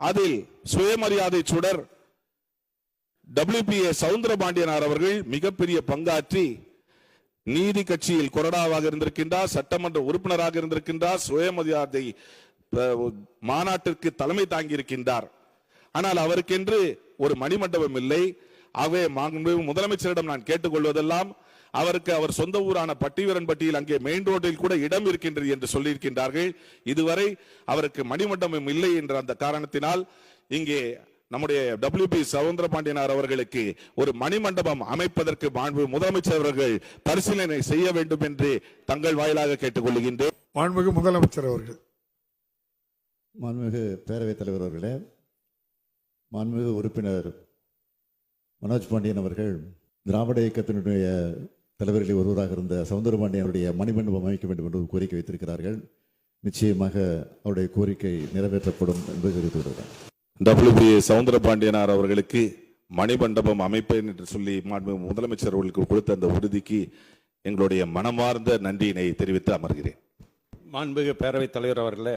அதில் சுயமரியாதை சுடர் டபிள்யூபிஏ சவுந்தரபாண்டியனார் அவர்கள் மிகப்பெரிய பங்காற்றி நீதி கட்சியில் கொறடாவாக இருந்திருக்கின்றார் சட்டமன்ற உறுப்பினராக இருந்திருக்கின்றார் சுயமரியாதை மாநாட்டிற்கு தலைமை தாங்கி இருக்கின்றார் ஆனால் அவருக்கென்று ஒரு மணிமண்டபம் இல்லை. ஆகவே மாண்புமிகு முதலமைச்சரிடம் நான் கேட்டுக்கொள்வதெல்லாம் அவருக்கு அவர் சொந்த ஊரான பட்டிவரன்பட்டியில் அங்கே மெயின் ரோட்டில் கூட இடம் இருக்கின்றது என்று சொல்லியிருக்கின்றார்கள். இதுவரை அவருக்கு மணிமண்டபம் இல்லை என்ற அந்த காரணத்தினால் இங்கே நம்முடைய டபிள்யூபி சவுந்தரபாண்டியனார் அவர்களுக்கு ஒரு மணிமண்டபம் அமைப்பதற்கு மாண்பு முதலமைச்சர் அவர்கள் பரிசீலனை செய்ய வேண்டும் என்று தங்கள் வாயிலாக கேட்டுக்கொள்கின்றேன். மாண்புமிகு முதலமைச்சர் அவர்கள். மாண்புமிகு பேரவைத் தலைவர் அவர்களே மாண்புமிகு உறுப்பினர் மனோஜ் பாண்டியன் அவர்கள் திராவிட இயக்கத்தினுடைய தலைவர்களில் ஒருவராக இருந்த சவுந்தரபாண்டியனுடைய மணிமண்டபம் அமைக்க வேண்டும் என்று ஒரு கோரிக்கை வைத்திருக்கிறார்கள். நிச்சயமாக அவருடைய கோரிக்கை நிறைவேற்றப்படும் என்று தெரிவித்து வருகிறேன் டபிள்யூபி சவுந்தரபாண்டியனார் அவர்களுக்கு மணிமண்டபம் அமைப்பேன் என்று சொல்லி முதலமைச்சர் அவர்களுக்கு கொடுத்த அந்த உறுதிக்கு எங்களுடைய மனமார்ந்த நன்றியினை தெரிவித்து அமர்கிறேன். மாண்புமிகு பேரவைத் தலைவர் அவர்களே